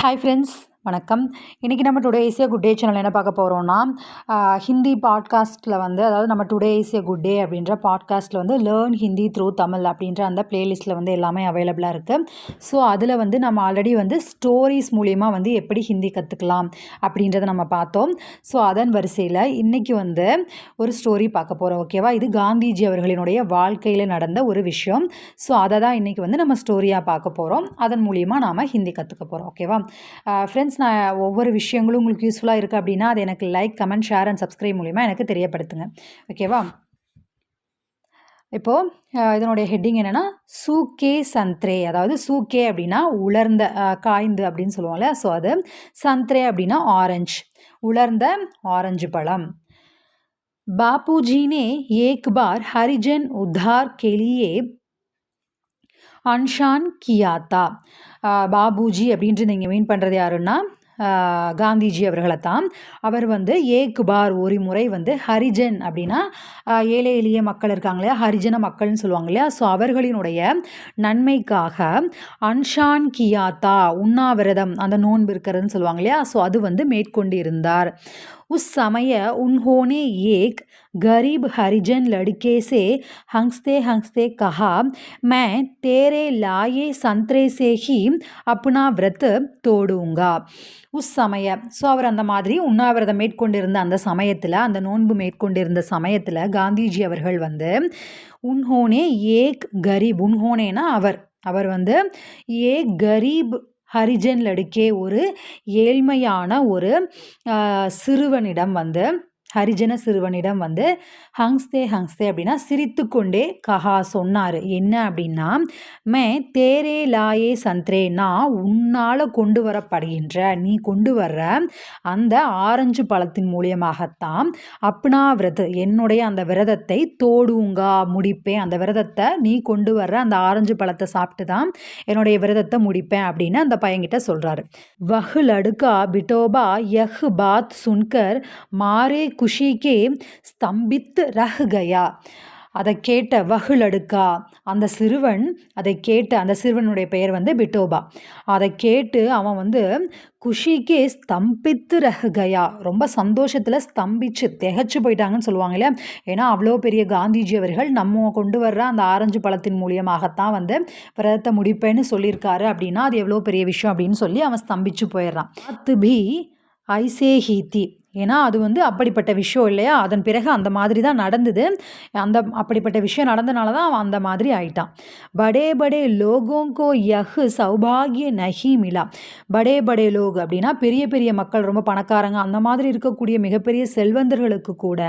Hi friends வணக்கம். இன்றைக்கி நம்ம டுடே ஈஸியாக குட் டே சேனல் என்ன பார்க்க போகிறோம்னா ஹிந்தி பாட்காஸ்ட்டில் வந்து அதாவது நம்ம டுடே ஈஸியாக குட் டே அப்படின்ற பாட்காஸ்ட்டில் வந்து லேர்ன் ஹிந்தி த்ரூ தமிழ் அப்படின்ற அந்த பிளேலிஸ்ட்டில் வந்து எல்லாமே அவைலபிளாக இருக்குது ஸோ அதில் வந்து நம்ம ஆல்ரெடி வந்து ஸ்டோரிஸ் மூலிமா வந்து எப்படி ஹிந்தி கற்றுக்கலாம் அப்படின்றத நம்ம பார்த்தோம். ஸோ அதன் வரிசையில் இன்றைக்கி வந்து ஒரு ஸ்டோரி பார்க்க போகிறோம் ஓகேவா இது காந்திஜி அவர்களினுடைய வாழ்க்கையில் நடந்த ஒரு விஷயம். ஸோ அதை தான் இன்றைக்கி வந்து நம்ம ஸ்டோரியாக பார்க்க போகிறோம் அதன் மூலிமா நாம் ஹிந்தி கற்றுக்க போகிறோம் ஓகேவா ஃப்ரெண்ட்ஸ் நான் ஒவ்வொரு விஷயங்களும் உங்களுக்கு யூஸ்ஃபுல்லாக இருக்குது அப்படின்னா அது எனக்கு like comment share and subscribe மூலிமா எனக்கு தெரியப்படுத்துங்க ஓகேவா இப்போது இதனுடைய ஹெட்டிங் என்னென்னா சூக்கே சந்த்ரே அதாவது சூக்கே அப்படின்னா உலர்ந்த அஹ், காய்ந்து அப்படின்னு சொல்லுவோம்ல ஸோ அது சந்த்ரே அப்படின்னா ஆரஞ்சு உலர்ந்த ஆரஞ்சு பழம் बापूजी ने एक बार हरिजन उद्धार के लिए அன்ஷான் கியாத்தா பாபுஜி அப்படின்ட்டு நீங்கள் மீன் பண்ணுறது யாருன்னா காந்திஜி அவர்களை தான். அவர் வந்து ஏக் பார் ஒரு முறை வந்து ஹரிஜன் அப்படின்னா ஏழை எளிய மக்கள் இருக்காங்க இல்லையா? ஹரிஜன மக்கள்னு சொல்லுவாங்க இல்லையா? ஸோ அவர்களினுடைய நன்மைக்காக அன்ஷான் கியாத்தா உண்ணாவிரதம் அந்த நோன்பு இருக்கிறதுன்னு சொல்லுவாங்க இல்லையா? ஸோ அது வந்து மேற்கொண்டு இருந்தார் उस समय उन्होंने एक गरीब हरिजन लड़के से हंसते हंसते कहा मैं तेरे लाए संतरे से ही अपना व्रत तोड़ूंगा உஸ் சமய ஸோ அவர் அந்த மாதிரி உண்ணாவிரதம் மேற்கொண்டிருந்த அந்த சமயத்தில் அந்த நோன்பு மேற்கொண்டிருந்த சமயத்தில் காந்திஜி அவர்கள் வந்து உன்ஹோனே ஏக் கரீப் உன்ஹோனேனா அவர் அவர் வந்து ஏக் கரீப் ஹரிஜன் லடுக்கே ஒரு ஏழ்மையான ஒரு சிறுவனிடம் வந்து ஹரிஜன சிறுவனிடம் வந்து ஹங்ஸ்தே ஹங்ஸ்தே அப்படின்னா சிரித்து கொண்டே கஹா சொன்னார். என்ன அப்படின்னா மே தேரே லாயே சந்த்ரே நான் உன்னால் கொண்டு வரப்படுகின்ற நீ கொண்டு வர்ற அந்த ஆரஞ்சு பழத்தின் மூலியமாகத்தான் அப்னா விரத என்னுடைய அந்த விரதத்தை தோடுங்கா முடிப்பேன். அந்த விரதத்தை நீ கொண்டு வர்ற அந்த ஆரஞ்சு பழத்தை சாப்பிட்டு தான் என்னுடைய விரதத்தை முடிப்பேன் அப்படின்னு அந்த பையன்கிட்ட சொல்கிறாரு வஹு லடுக்கா பிட்டோபா யஹ் பாத் சுன்கர் மாரே குஷிக்கே ஸ்தம்பித்து ரஹ் கயா அதை கேட்ட வகுலடுக்கா அந்த சிறுவன் அதை கேட்டு அந்த சிறுவனுடைய பெயர் வந்து பிட்டோபா. அதை கேட்டு அவன் வந்து குஷிக்கே ஸ்தம்பித்து ரஹ் ரொம்ப சந்தோஷத்தில் ஸ்தம்பிச்சு திகைச்சு போயிட்டாங்கன்னு சொல்லுவாங்க இல்லையா? ஏன்னா அவ்வளோ பெரிய காந்திஜி அவர்கள் நம்ம கொண்டு வர்ற அந்த ஆரஞ்சு பழத்தின் மூலியமாகத்தான் வந்து விரதத்தை முடிப்பேன்னு சொல்லியிருக்காரு அப்படின்னா அது எவ்வளோ பெரிய விஷயம் அப்படின்னு சொல்லி அவன் ஸ்தம்பிச்சு போயிடுறான். அத்து பி ஐசே ஹீத்தி ஏன்னா அது வந்து அப்படிப்பட்ட விஷயம் இல்லையா? அதன் பிறகு அந்த மாதிரி தான் நடந்தது. அந்த அப்படிப்பட்ட விஷயம் நடந்தனால தான் அவன் அந்த மாதிரி ஆயிட்டான். படே படே லோகோங்கோ யஹ் சௌபாகிய நஹி மிலா. படே படே லோக் அப்படின்னா பெரிய பெரிய மக்கள் ரொம்ப பணக்காரங்க அந்த மாதிரி இருக்கக்கூடிய மிகப்பெரிய செல்வந்தர்களுக்கு கூட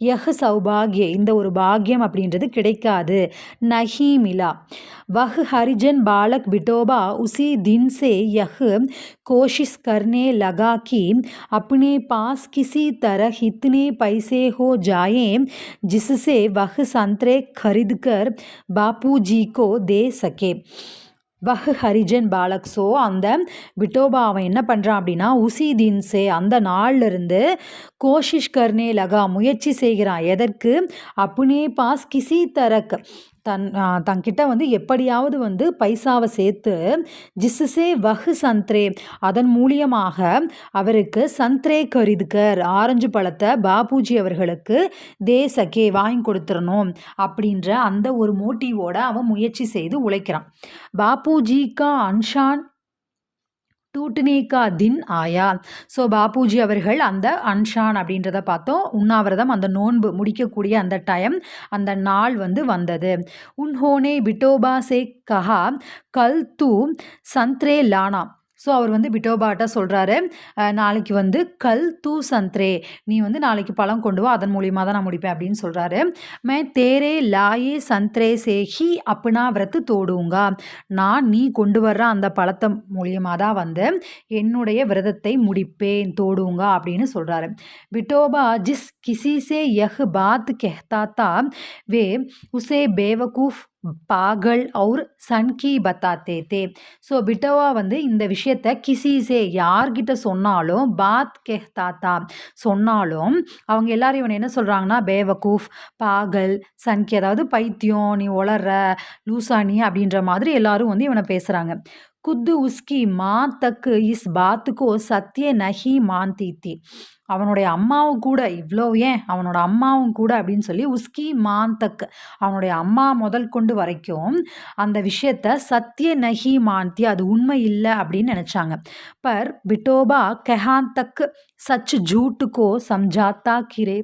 யஹ் சௌபாகிய இந்த ஒரு பாக்கியம் அப்படின்றது கிடைக்காது. நஹி மிலா. வஹ் ஹரிஜன் பாலக் விட்டோபா உசி தின்சே யஹ் कोशिश करने लगा कि अपने पास किसी तरह इतने पैसे हो जाएं जिससे वह संतरे खरीदकर बापूजी को दे सके வஹ் ஹரிஜன் பாலக் ஸோ அந்த விட்டோபா அவன் என்ன பண்ணுறான் அப்படின்னா உசி தின்சே அந்த நாள்ல இருந்து கோஷிஷ் கர்னே லகா முயற்சி செய்கிறான் எதற்கு அப்புனே பாஸ் கிசி தரக் தன் தங்கிட்ட வந்து எப்படியாவது வந்து பைசாவை சேர்த்து ஜிஸ்ஸே வஹு சந்த்ரே. அதன் மூலியமாக அவருக்கு சந்த்ரே கரிதுக்கர் ஆரஞ்சு பழத்தை பாபுஜி அவர்களுக்கு தேசக்கே வாங்கி கொடுத்துடணும் அப்படின்ற அந்த ஒரு மோட்டிவோட அவன் முயற்சி செய்து உழைக்கிறான். பாபுஜி கா அன்ஷான் டூட்டினேகா தின் ஆயா ஸோ பாபுஜி அவர்கள் அந்த அன்ஷான் அப்படின்றத பார்த்தோம். உண்ணாவிரதம் அந்த நோன்பு முடிக்கக்கூடிய அந்த டைம் அந்த நாள் வந்து வந்தது. உன்ஹோனே விட்டோபா சே கஹா கல் தூ சந்த்ரே லானா. ஸோ அவர் வந்து பிட்டோபாட்ட சொல்கிறாரு நாளைக்கு வந்து கல் தூ சந்த்ரே நீ வந்து நாளைக்கு பழம் கொண்டு வா அதன் மூலியமாக தான் நான் முடிப்பேன் அப்படின்னு சொல்கிறாரு மே தேரே லாயே சந்த்ரே சேஹி அப்படின்னா அப்பனா விரத்து தோடுங்க. நான் நீ கொண்டு வர்ற அந்த பழத்தை மூலியமாக தான் வந்து என்னுடைய விரதத்தை முடிப்பேன் தோடுங்க அப்படின்னு சொல்கிறாரு விட்டோபா ஜிஸ் கிசிசே யஹ் பாத் கெஹ்தாத்தா வே உசே பேவகூஃப் பாகல் அவுர் சன்கி பத்தாத்தே தே ஸோ பிட்டோவா வந்து இந்த விஷயத்த கிசிசே யார்கிட்ட சொன்னாலும் பாத் கெஹ்தாத்தா சொன்னாலும் அவங்க எல்லாரும் இவனை என்ன சொல்கிறாங்கன்னா பேவகூஃப் பாகல் சன்கி அதாவது பைத்தியம் நீ உளற லூசானி அப்படின்ற மாதிரி எல்லாரும் வந்து இவனை பேசுகிறாங்க खुद उसकी माँ तक इस बात को सत्य नहीं मानती थी அவனுடைய அம்மாவும் கூட இவ்வளோ ஏன் அவனோட அம்மாவும் கூட அப்படின்னு சொல்லி உஸ்கி மான் தக் அவனுடைய அம்மா முதல் கொண்டு வரைக்கும் அந்த விஷயத்த சத்திய நஹி மான்தி அது உண்மை இல்லை அப்படின்னு நினச்சாங்க பர் பிட்டோபா கெஹான் தக் சச் ஜூட்டுக்கோ சம்ஜாத்தா கிரே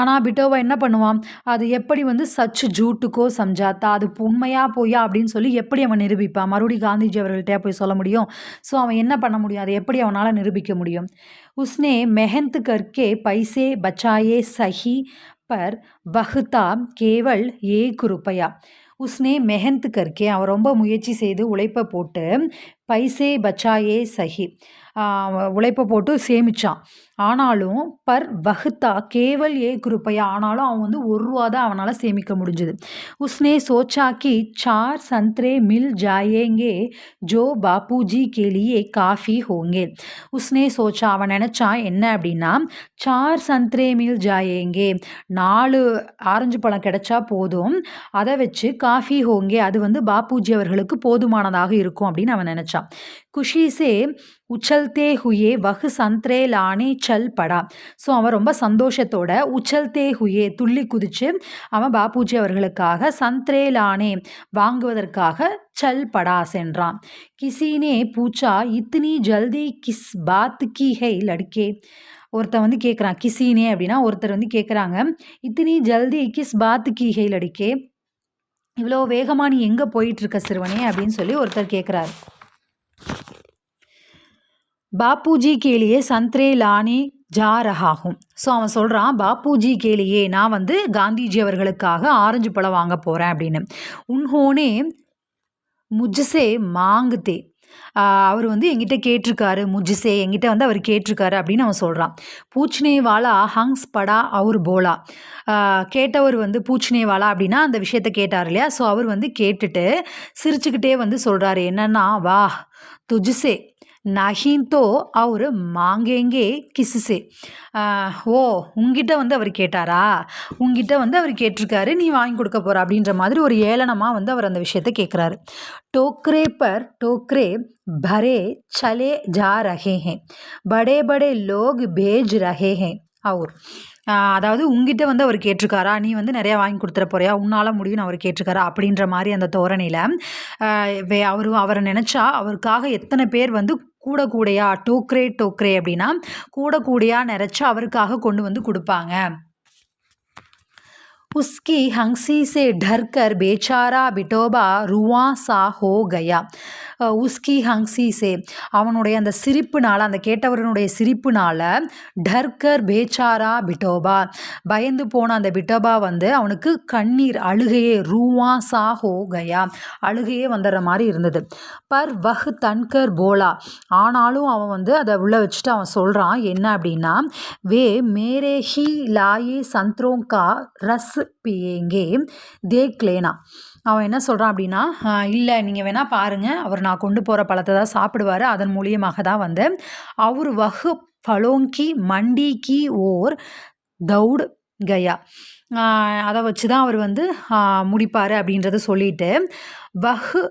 ஆனால் பிட்டோவா என்ன பண்ணுவான்? அது எப்படி வந்து சச் ஜூட்டுக்கோ சம்ஜாத்தா அது உண்மையாக போயா அப்படின்னு சொல்லி எப்படி அவன் நிரூபிப்பான்? மறுபடியும் காந்திஜி அவர்கள்ட்ட போய் சொல்ல முடியும்? ஸோ அவன் என்ன பண்ண முடியும்? அதை எப்படி அவனால் நிரூபிக்க முடியும்? உஸ்னே மெஹந்த் கர்க்கே பைசே பச்சாயே சஹி பர் பஹுதா கேவல் ஏ குருப்பையா. உஸ்னே மெஹந்த் கர்க்கே அவன் ரொம்ப முயற்சி செய்து உழைப்பை போட்டு பைசே பச்சாயே சஹி உழைப்பை போட்டு சேமித்தான் ஆனாலும் பர் வகுத்தா கேவல் ஏ குருப்பையா? ஆனாலும் அவன் வந்து ஒரு ரூபா தான் அவனால் சேமிக்க முடிஞ்சுது. உஸ்னே சோச்சாக்கி சார் சந்த்ரே மில் ஜாயேங்கே ஜோ பாப்பூஜி கேலியே காஃபி ஹோங்கே. உஸ்னே சோச்சா அவன் நினச்சான் என்ன அப்படின்னா சார் சந்த்ரே மில் ஜாயேங்கே நாலு ஆரஞ்சு பழம் கிடைச்சா போதும் அதை வச்சு காஃபி ஹோங்கே அது வந்து பாப்பூஜி அவர்களுக்கு போதுமானதாக இருக்கும் அப்படின்னு அவன் நினச்சான். குஷிசே உச்சல்தே ஹுயே வகு சந்த்ரே லானே சல் படா. ஸோ அவன் ரொம்ப சந்தோஷத்தோட உச்சல்தே ஹுயே துள்ளி குதிச்சு அவன் பாப்பூஜி அவர்களுக்காக சந்த்ரேலானே வாங்குவதற்காக சல் படா சென்றான். கிசினே பூச்சா இத்தினி ஜல்தி கிஸ் பாத் கி ஹை லடுக்கே. ஒருத்தர் வந்து கேட்குறான் கிசினே அப்படின்னா ஒருத்தர் வந்து கேட்குறாங்க இத்தினி ஜல்தி கிஸ் பாத் கி ஹை லடுக்கே. இவ்வளோ வேகமாக நீ எங்கே போயிட்டுருக்க சிறுவனே? அப்படின்னு சொல்லி ஒருத்தர் கேட்குறாரு பாப்பூஜி கேலியே சந்த்ரே லானி ஜா ரஹாகும் ஸோ அவன் சொல்கிறான் பாப்பூஜி கேலியே நான் வந்து காந்திஜி அவர்களுக்காக ஆரஞ்சு பழம் வாங்க போகிறேன் அப்படின்னு. உன்ஹோனே முஜ்சே மாங்குதே. அவர் வந்து எங்கிட்ட கேட்டிருக்காரு முஜிசே எங்கிட்ட வந்து அவர் கேட்டிருக்காரு அப்படின்னு அவன் சொல்கிறான் பூச்னே வாலா ஹங்ஸ் படா அவர் போலா. கேட்டவர் வந்து பூச்னே வாலா அப்படின்னா அந்த விஷயத்த கேட்டார் இல்லையா? ஸோ அவர் வந்து கேட்டுட்டு சிரிச்சுக்கிட்டே வந்து சொல்கிறாரு என்னன்னா வா துஜிசே நஹீன் தோ அவர் மாங்கேங்கே கிசுசே. ஓ உங்ககிட்ட வந்து அவர் கேட்டாரா? உங்ககிட்ட வந்து அவர் கேட்டிருக்காரு நீ வாங்கி கொடுக்க போகிற அப்படின்ற மாதிரி ஒரு ஏளனமாக வந்து அவர் அந்த விஷயத்த கேட்குறாரு டோக்ரே பர் டோக்ரே பரே சலே ஜா ரஹே ஹே. படே படே லோக் பேஜ் ரஹே ஹே அவர். அதாவது உங்ககிட்ட வந்து அவர் கேட்டிருக்காரா? நீ வந்து நிறையா வாங்கி கொடுத்துட போறியா? உன்னால் முடியும்னு அவர் கேட்டிருக்காரா? அப்படின்ற மாதிரி அந்த தோரணையில் அவர் அவரை நினச்சா அவருக்காக எத்தனை பேர் வந்து கூட கூடையா டோக்ரே டோக்ரே அப்படின்னா கூட கூடையா நிறச்சி அவருக்காக கொண்டு வந்து கொடுப்பாங்க. उसकी हंसी से डर कर बेचारा बिटोबा रुआ सा हो गया உஸ்கி ஹங்ஸி சே அவனுடைய அந்த சிரிப்புனால் அந்த கேட்டவரனுடைய சிரிப்புனால் டர்கர் பேச்சாரா பிட்டோபா பயந்து போன அந்த பிட்டோபா வந்து அவனுக்கு கண்ணீர் அழுகையே ரூவா சா ஹோ கயா அழுகையே வந்துடுற மாதிரி இருந்தது பர் வஹ் தன்கர் போலா ஆனாலும் அவன் வந்து அதை உள்ள வச்சுட்டு அவன் சொல்கிறான் என்ன அப்படின்னா வே மேரே ஹி லாயே சந்த்ரோங்கா ரஸ் பியேங்கே தேக்லேனா. அவன் என்ன சொல்கிறான் அப்படின்னா இல்லை நீங்கள் வேணால் பாருங்கள் அவர் நான் கொண்டு போகிற பழத்தை தான் சாப்பிடுவார். அதன் மூலியமாக தான் வந்து அவர் வகு பலோங்கி மண்டிக்கு ஓர் தௌட் கயா. அதை வச்சு தான் அவர் வந்து முடிப்பார் அப்படின்றத சொல்லிட்டு வஹு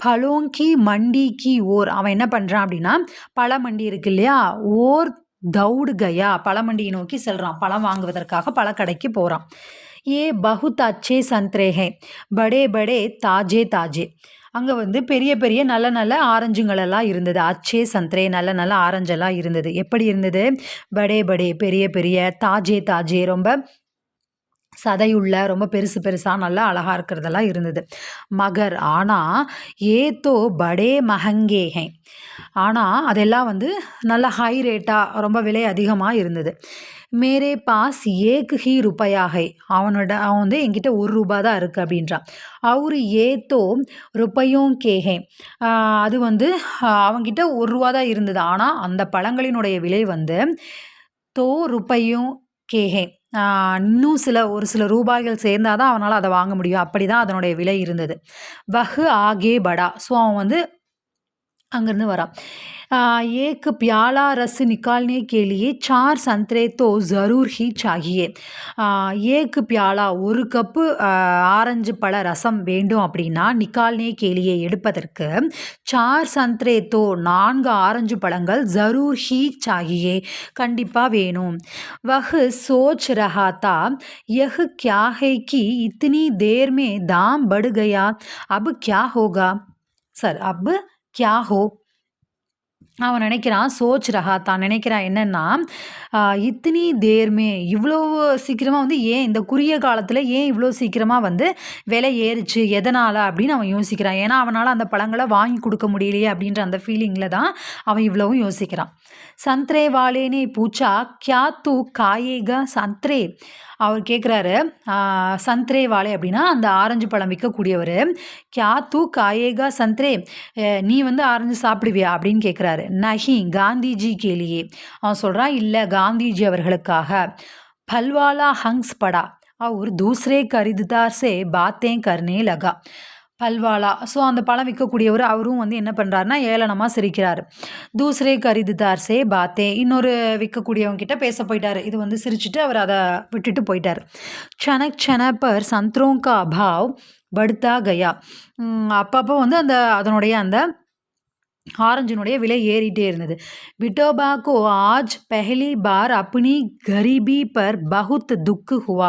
பலோங்கி மண்டிக்கு ஓர் அவன் என்ன பண்ணுறான் அப்படின்னா பழமண்டி இருக்கு இல்லையா? ஓர் தௌடு கயா பழமண்டியை நோக்கி செல்கிறான் பழம் வாங்குவதற்காக பழக்கடைக்கு போகிறான் ஏ பகுத் அச்சே சந்த்ரே ஹே படே படே தாஜே தாஜே. அங்கே வந்து பெரிய பெரிய நல்ல நல்ல ஆரஞ்சுங்களெல்லாம் இருந்தது. அச்சே சந்த்ரே நல்ல நல்ல ஆரஞ்செல்லாம் இருந்தது. எப்படி இருந்தது? படே படே பெரிய பெரிய தாஜே தாஜே ரொம்ப சதையுள்ள ரொம்ப பெருசு பெருசாக நல்லா அழகாக இருக்கிறதெல்லாம் இருந்தது. மகர் ஆனால் ஏதோ படே மகங்கேகை ஆனால் அதெல்லாம் வந்து நல்ல ஹை ரேட்டாக ரொம்ப விலை அதிகமாக இருந்தது. மேரே பாஸ் ஏக் ஹி ருப்பையாகை அவனோட அவன் வந்து என்கிட்ட ஒரு ரூபா தான் இருக்குது அப்படின்றான். அவரு ஏத்தோ ருப்பையும் கேஹே அது வந்து அவங்கிட்ட ஒரு ரூபா தான் இருந்தது. ஆனால் அந்த பழங்களினுடைய விலை வந்து தோ ருப்பையும் கேஹே இன்னும் சில ஒரு சில ரூபாய்கள் சேர்ந்தால் தான் அவனால் அதை வாங்க முடியும். அப்படி தான் அதனுடைய விலை இருந்தது. வஹு ஆகே படா. ஸோ அவன் வந்து அங்கேருந்து வரான் एक प्याला रस निकालने के लिए चार संतरे तो ज़रूर ही चाहिए ஏக்கு பியாலா ஒரு கப்பு ஆரஞ்சு பழ ரசம் வேண்டும் அப்படின்னா நிக்கால்னே கேலியை எடுப்பதற்கு சார் சந்த்ரே தோ நான்கு ஆரஞ்சு பழங்கள் ஜரூர் ஹி சாகியே கண்டிப்பாக வேணும் வஹு சோச் ரஹா தா यह क्या है कि इतनी देर में दाम बढ़ गया अब क्या होगा सर अब கியா ஹோ? அவன் நினைக்கிறான் சோச் ரஹா தான் நினைக்கிறான் என்னென்னா இத்தினி தேர்மே இவ்வளோ சீக்கிரமாக வந்து ஏன் இந்த குறுகிய காலத்தில் ஏன் இவ்வளோ சீக்கிரமாக வந்து விலை ஏறிச்சு எதனால்? அப்படின்னு அவன் யோசிக்கிறான். ஏன்னா அவனால் அந்த பழங்களை வாங்கி கொடுக்க முடியலையே அப்படின்ற அந்த ஃபீலிங்கில் தான் அவன் இவ்வளவும் யோசிக்கிறான். சந்த்ரே வாலேனே பூச்சா கியா தூ காயேகா சந்த்ரே அவர் கேட்குறாரு சந்த்ரே வாழை அப்படின்னா அந்த ஆரஞ்சு பழம் விற்கக்கூடியவர் கியா தூ காயேகா சந்த்ரே நீ வந்து ஆரஞ்சு சாப்பிடுவியா அப்படின்னு கேட்குறாரு நஹி காந்திஜி கேலியே அவன் சொல்கிறான் இல்லை காந்திஜி அவர்களுக்காக பல்வாலா ஹங்ஸ் படா और दूसरे खरीदार से बातें करने लगा பல்வாலா. ஸோ அந்த பழம் விற்கக்கூடியவர் அவரும் வந்து என்ன பண்ணுறாருனா ஏளனமாக சிரிக்கிறார். தூசரே கரிதுதார் சே பாத்தே. இன்னொரு விற்கக்கூடியவங்கிட்ட பேச போயிட்டார். இது வந்து சிரிச்சுட்டு அவர் அதை விட்டுட்டு போயிட்டார். சனக் சன பர் சந்த்ரோங்கா பாவ் படுத்தா கயா. அப்பப்போ வந்து அந்த அதனுடைய அந்த ஆரஞ்சினுடைய விலை ஏறிட்டே இருந்தது. விட்டோபா கோ ஆஜ் பெஹலி பார் அப்னி கரீபி பர் பகுத் துக்கு ஹுவா.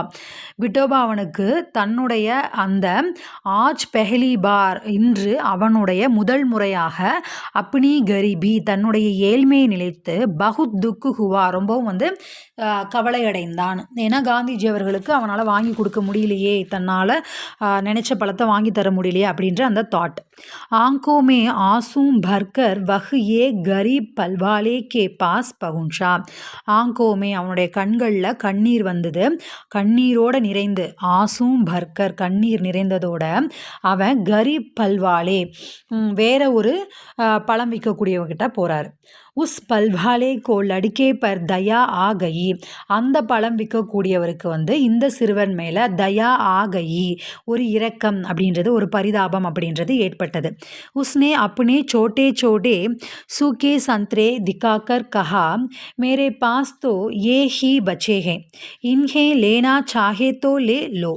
விட்டோபா அவனுக்கு தன்னுடைய அந்த ஆஜ் பெஹலி பார் இன்று அவனுடைய முதல் முறையாக அப்னி கரீபி தன்னுடைய ஏழ்மையை நிலைத்து பகுத் துக்கு ஹுவா ரொம்பவும் வந்து கவலையடைந்தான். ஏன்னா காந்திஜி அவர்களுக்கு அவனால் வாங்கி கொடுக்க முடியலையே தன்னால் நினச்ச பழத்தை வாங்கி தர முடியலையே அப்படின்ற அந்த தாட் ஆங்கோமே ஆசும் பர் भरकर वह ये गरीब பல்வாலே கே பாஸ் பகுன்ஷா ஆங்கோமே அவனுடைய கண்களில் கண்ணீர் வந்தது கண்ணீரோடு நிறைந்து ஆசும் பர்கர் கண்ணீர் நிறைந்ததோட அவன் கரீப் பல்வாலே வேற ஒரு பழம் விற்கக்கூடியவங்கிட்ட போகிறார் உஸ் பல்வாலே கோ அடிக்கே பர் தயா ஆ அந்த பழம் விற்கக்கூடியவருக்கு வந்து இந்த சிறுவன் மேலே தயா ஆ ஒரு இரக்கம் அப்படின்றது ஒரு பரிதாபம் அப்படின்றது ஏற்பட்டது. உஸ்னே அப்பனே சோட்டே சோட்டே சூக்கே சந்த்ரே திகாக்கர் கஹா மேரே பாஸ் தோ ஏ ஹி பச்சே ஹே இன்ஹே லேனா சாஹே தோ லே லோ.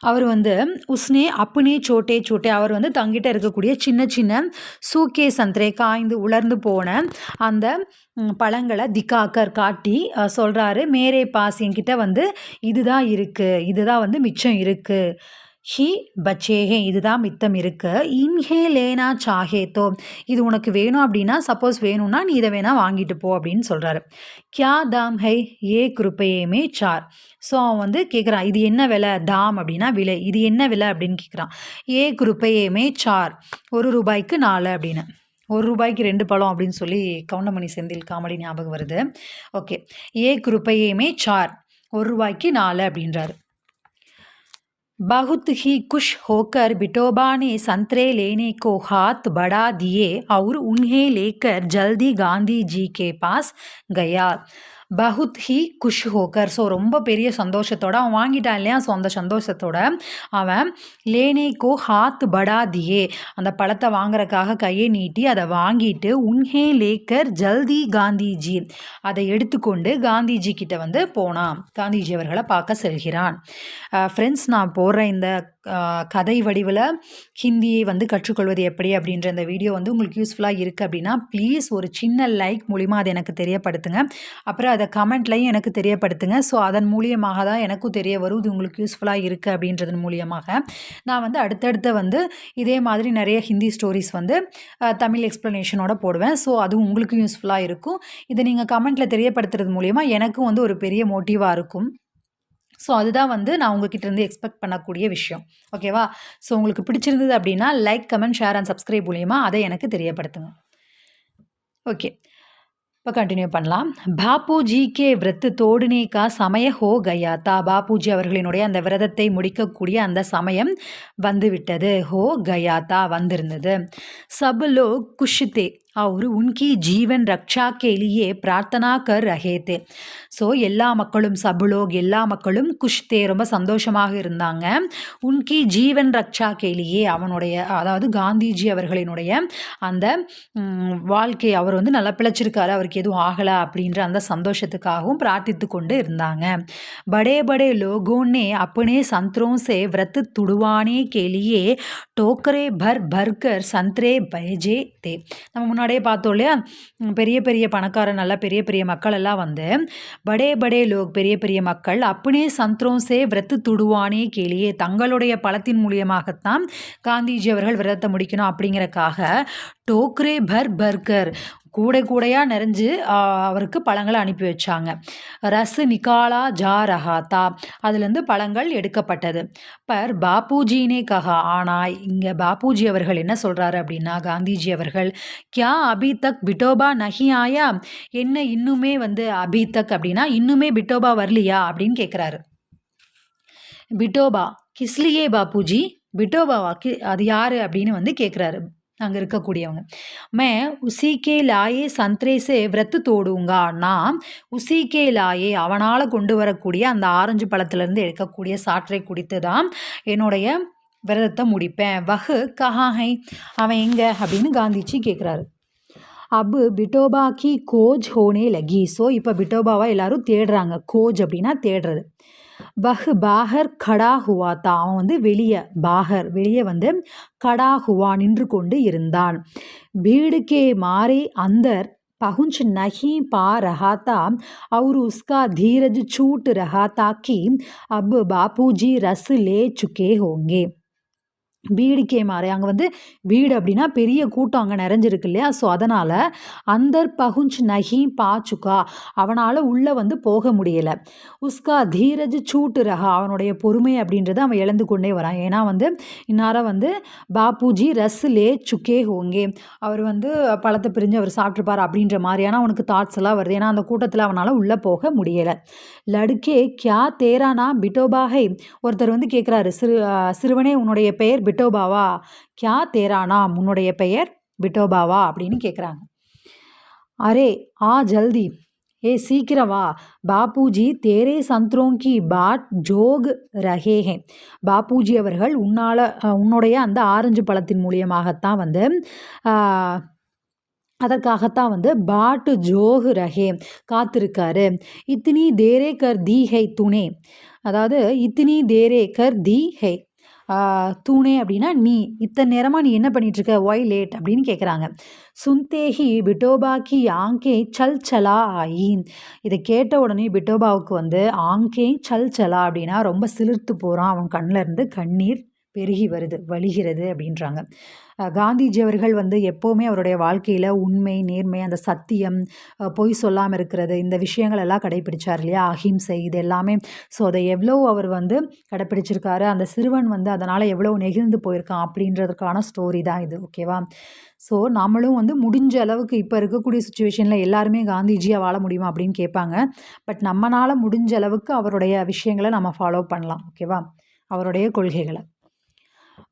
அவர் வந்து உஸ்னே அப்புனே சோட்டே சோட்டே அவர் வந்து தங்கிட்ட இருக்கக்கூடிய சின்ன சின்ன சூக்கே சந்திரே காய்ந்து உலர்ந்து போன அந்த பழங்களை திக்காக்கர் காட்டி சொல்கிறாரு மேரே பாஸ் என்கிட்ட வந்து இதுதான் இருக்குது இதுதான் வந்து மிச்சம் இருக்குது ஹி பச்சேஹே இதுதான் மித்தம் இருக்கு. இன்ஹே லேனா சாஹேத்தோ இது உனக்கு வேணும் அப்படின்னா சப்போஸ் வேணும்னா நீ இதை வேணால் வாங்கிட்டு போ அப்படின்னு சொல்கிறாரு கியா தாம் ஹை ஏ கிருப்பையேமே சார். ஸோ அவன் வந்து கேட்குறான் இது என்ன விலை? தாம் அப்படின்னா விலை. இது என்ன விலை அப்படின்னு கேட்குறான் ஏ கிருப்பையேமே சார் ஒரு ரூபாய்க்கு நாலு அப்படின்னு. ஒரு ரூபாய்க்கு ரெண்டு பழம் அப்படின்னு சொல்லி கவுண்டமணி செந்தில் காமெடி ஞாபகம் வருது. ஓகே. ஏ கிருப்பையேமே சார் ஒரு ரூபாய்க்கு நாலு அப்படின்றாரு. बहुत ही खुश होकर बिटोबा ने संतरे लेने को हाथ बढ़ा दिए और उन्हें लेकर जल्दी गांधी जी के पास गया பகுத் ஹி குஷ் ஹோக்கர் ஸோ ரொம்ப பெரிய சந்தோஷத்தோட அவன் வாங்கிட்டான் இல்லையா ஸோ அந்த சந்தோஷத்தோட அவன் லேனேக்கோ ஹாத் படா தியே அந்த பழத்தை வாங்குறக்காக கையை நீட்டி அதை வாங்கிட்டு உன்ஹே லேக்கர் ஜல்தி காந்திஜி அதை எடுத்துக்கொண்டு காந்திஜி கிட்ட வந்து போனான் காந்திஜி அவர்களை பார்க்க செல்கிறான் ஃப்ரெண்ட்ஸ் நான் போடுற இந்த கதை வடிவில் ஹிந்தியை வந்து கற்றுக்கொள்வது எப்படி அப்படின்ற இந்த வீடியோ வந்து உங்களுக்கு யூஸ்ஃபுல்லாக இருக்குது அப்படின்னா ப்ளீஸ் ஒரு சின்ன லைக் மூலிமா அதை எனக்கு தெரியப்படுத்துங்க. அப்புறம் அதை கமெண்ட்லையும் எனக்கு தெரியப்படுத்துங்க. ஸோ அதன் மூலியமாக தான் எனக்கும் தெரிய வரும். இது உங்களுக்கு யூஸ்ஃபுல்லாக இருக்குது அப்படின்றதன் மூலியமாக. நான் வந்து அடுத்தடுத்த வந்து இதே மாதிரி நிறைய ஹிந்தி ஸ்டோரிஸ் வந்து தமிழ் எக்ஸ்ப்ளனேஷனோட போடுவேன். ஸோ அதுவும் உங்களுக்கு யூஸ்ஃபுல்லாக இருக்கும். இதை நீங்கள் கமெண்ட்டில் தெரியப்படுத்துறது மூலிமா எனக்கும் வந்து ஒரு பெரிய மோட்டிவாக இருக்கும். ஸோ அதுதான் வந்து நான் உங்ககிட்ட இருந்து எக்ஸ்பெக்ட் பண்ணக்கூடிய விஷயம். ஓகேவா ஸோ உங்களுக்கு பிடிச்சிருந்தது அப்படின்னா like comment share and subscribe மூலியமா அதை எனக்கு தெரியப்படுத்துங்க. ஓகே இப்போ கண்டினியூ பண்ணலாம். பாப்பூஜி கே விரத்து தோடுனேக்கா சமய ஹோ கயா தா. பாப்பூஜி அவர்களினுடைய அந்த விரதத்தை முடிக்கக்கூடிய அந்த சமயம் வந்துவிட்டது. ஹோ கயாத்தா வந்திருந்தது. சபுலோ குஷித்தே. ಅವರು உன்கி ஜீவன் ரக்ஷா கேலியே பிரார்த்தனா கர் ರஹேத்து ஸோ எல்லா மக்களும் சபுலோக் எல்லா மக்களும் குஷ்தே ரொம்ப சந்தோஷமாக இருந்தாங்க. உன்கி ஜீவன் ரக்ஷா கேலியே அவனுடைய அதாவது காந்திஜி அவர்களினுடைய அந்த வாழ்க்கை அவர் வந்து நல்லா பிழைச்சிருக்காரு. அவருக்கு எதுவும் ஆகலை அப்படின்ற அந்த சந்தோஷத்துக்காகவும் பிரார்த்தித்து கொண்டு இருந்தாங்க. படே படே லோகோன்னே அப்பனே சந்த்ரோ சே விரத்து துடுவானே கேலியே டோக்கரே பர் பர்கர் சந்த்ரே பயஜே தே. நம்ம முன்னாடி முன்னாடியே பார்த்தோம் இல்லையா? பெரிய பெரிய பணக்கார நல்லா பெரிய பெரிய மக்கள் எல்லாம் வந்து படே படே லோக் பெரிய பெரிய மக்கள் அப்படியே சந்த்ரோசே விரத்து துடுவானே கேளியே தங்களுடைய பழத்தின் மூலியமாகத்தான் காந்திஜி அவர்கள் விரதத்தை முடிக்கணும் அப்படிங்கிறக்காக டோக்ரே பர் பர்கர் கூடை கூடையாக நிறைஞ்சு அவருக்கு பழங்களை அனுப்பி வச்சாங்க. ரசு நிகாலா ஜா ரஹாத்தா அதுலேருந்து பழங்கள் எடுக்கப்பட்டது. பர் பாப்பூஜினே கஹா ஆனால் இங்கே பாப்பூஜி அவர்கள் என்ன சொல்கிறாரு அப்படின்னா காந்திஜி அவர்கள் கியா அபி தக் பிட்டோபா நஹி ஆயா? என்ன இன்னுமே வந்து அபி தக் அப்படின்னா இன்னுமே பிட்டோபா வரலையா? அப்படின்னு கேட்குறாரு பிட்டோபா கிஸ்லியே பாப்பூஜி பிட்டோபாவா கி அது யார் அப்படின்னு வந்து கேட்குறாரு அங்கே இருக்கக்கூடியவங்க. மே உசிகே லாயே சந்த்ரேசே விரத்து தோடுங்கா. நான் உசிகே லாயே அவனால் கொண்டு வரக்கூடிய அந்த ஆரஞ்சு பழத்துலேருந்து எடுக்கக்கூடிய சாற்றை குடித்து தான் என்னுடைய விரதத்தை முடிப்பேன். வகு கஹாஹை அவன் எங்கே? அப்படின்னு காந்திஜி கேட்குறாரு அபு பிட்டோபா கி கோஜ் ஹோனே லகி ஸோ இப்போ பிட்டோபாவை எல்லாரும் தேடுறாங்க. கோஜ் அப்படின்னா தேடுறது. வஹ் பாகர் கடா ஹுவா தா அவன் வந்து வெளியே பாகர் வெளியே வந்து கடா ஹுவா நின்று கொண்டு இருந்தான் வீடுக்கே மாறி அந்தர் पहुंच नहीं पा रहा था और उसका धीरज छूट रहा था कि अब बापूजी रस ले चुके होंगे வீடுக்கே மாறே. அங்கே வந்து வீடு அப்படின்னா பெரிய கூட்டம் அங்கே நிறைஞ்சிருக்கு இல்லையா? ஸோ அதனால் அந்தர் பகுஞ்ச் நஹி பாச்சுக்கா அவனால் உள்ளே வந்து போக முடியலை. உஸ்கா தீரஜ் சூட்டு ரகா அவனுடைய பொறுமை அப்படின்றத அவன் இழந்து கொண்டே வரான். ஏன்னா வந்து இன்னார வந்து பாப்பூஜி ரஸ் லே சுக்கே ஹோங்கே. அவர் வந்து பழத்தை பிரிஞ்சு அவர் சாப்பிட்ருப்பார் அப்படின்ற மாதிரியான அவனுக்கு தாட்ஸ் எல்லாம் வருது. ஏன்னா அந்த கூட்டத்தில் அவனால் உள்ளே போக முடியலை. லடுக்கே கியா தேரானா பிட்டோபாகை ஒருத்தர் வந்து கேட்குறாரு சிறு சிறுவனே உன்னுடைய பெயர் விட்டோபாவா? கியா தேரானா? உன்னுடைய பெயர் விட்டோபாவா? அப்படின்னு கேட்குறாங்க அரே ஆ ஜல்தி. ஏ சீக்கிரம் வா. பாப்பூஜி தேரே சந்த்ரோங்கி பாட் ஜோக் ரஹேஹே. பாப்பூஜி அவர்கள் உன்னால் உன்னுடைய அந்த ஆரஞ்சு பழத்தின் மூலியமாகத்தான் வந்து அதற்காகத்தான் வந்து பாட்டு ஜோகு ரஹே காத்திருக்காரு. இத்தினி தேரே கர் தி ஹை துணே அதாவது இத்தினி தேரே கர் தி ஹை. தூணே அப்படின்னா நீ. இத்தனை நேரமாக நீ என்ன பண்ணிகிட்ருக்க ஒய் லேட் அப்படின்னு கேட்குறாங்க சுந்தேஹி பிட்டோபாக்கி ஆங்கே சல் சலா ஆயின். இதை கேட்ட உடனே பிட்டோபாவுக்கு வந்து ஆங்கே சல் சலா அப்படின்னா ரொம்ப சிலிர்த்து போகிறான் அவன் கண்ணில் இருந்து கண்ணீர் பெருகி வருது வழிகிறது அப்படின்றாங்க. காந்திஜி அவர்கள் வந்து எப்போவுமே அவருடைய வாழ்க்கையில் உண்மை நேர்மை அந்த சத்தியம் பொய் சொல்லாமல் இருக்கிறது இந்த விஷயங்கள் எல்லாம் கடைப்பிடிச்சார் இல்லையா? அஹிம்சை இது எல்லாமே. ஸோ அதை எவ்வளோ அவர் வந்து கடைப்பிடிச்சிருக்காரு அந்த சிறுவன் வந்து அதனால் எவ்வளோ நெகிழ்ந்து போயிருக்கான் அப்படின்றதுக்கான ஸ்டோரி தான் இது ஓகேவா ஸோ நம்மளும் வந்து முடிஞ்ச அளவுக்கு இப்போ இருக்கக்கூடிய சுச்சுவேஷனில் எல்லாருமே காந்திஜியாக வாழ முடியுமா அப்படின்னு கேட்பாங்க. பட் நம்மளால் முடிஞ்ச அளவுக்கு அவருடைய விஷயங்களை நம்ம ஃபாலோ பண்ணலாம் ஓகேவா அவருடைய கொள்கைகளை.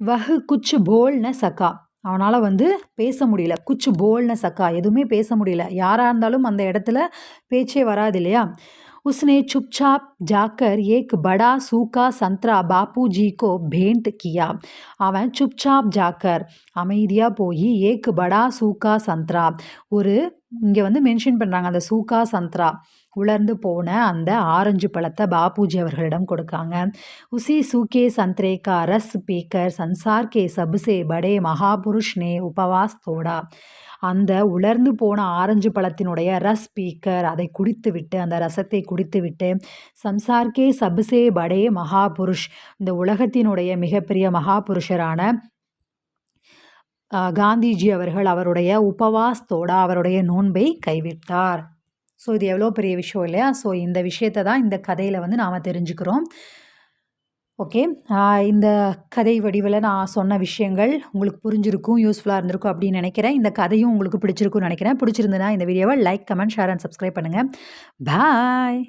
வஹு குச்சு போல்ன சக்கா அவனால் வந்து பேச முடியல குச்சு போல்ன சக்கா எதுவுமே பேச முடியல யாராக இருந்தாலும் அந்த இடத்துல பேச்சே வராது இல்லையா उसने चुपचाप जाकर एक बड़ा सूखा संतरा बापूजी को भेंट किया அவன் சுப்சாப் ஜாக்கர் அமைதியாக போய் ஏக் படா சூக்கா சந்த்ரா ஒரு இங்கே வந்து மென்ஷன் பண்ணுறாங்க அந்த சூக்கா சந்த்ரா உலர்ந்து போன அந்த ஆரஞ்சு பழத்தை பாபுஜி அவர்களிடம் கொடுக்காங்க. உசி சூகே சந்த்ரேகா ரஸ் பீக்கர் சன்சார் கே சபுசே படே மகாபுருஷ் நே உபவாஸ் தோடா. அந்த உலர்ந்து போன ஆரஞ்சு பழத்தினுடைய ரஸ் பீக்கர் அதை குடித்து விட்டு அந்த ரசத்தை குடித்து விட்டு சம்சார்கே சபுசே படே மகாபுருஷ் இந்த உலகத்தினுடைய மிகப்பெரிய மகாபுருஷரான காந்திஜி அவர்கள் அவருடைய உபவாஸ்தோட அவருடைய நோன்பை கைவிட்டார். ஸோ இது எவ்வளோ பெரிய விஷயம் இல்லையா? ஸோ இந்த விஷயத்தை தான் இந்த கதையில் வந்து நாம் தெரிஞ்சுக்கிறோம். ஓகே. இந்த கதை வடிவில் நான் சொன்ன விஷயங்கள் உங்களுக்கு புரிஞ்சிருக்கும் யூஸ்ஃபுல்லாக இருந்திருக்கும் அப்படின்னு நினைக்கிறேன். இந்த கதையும் உங்களுக்கு பிடிச்சிருக்கும்னு நினைக்கிறேன். பிடிச்சிருந்ததுன்னா இந்த வீடியோவை like comment share and subscribe பண்ணுங்கள் பாய்.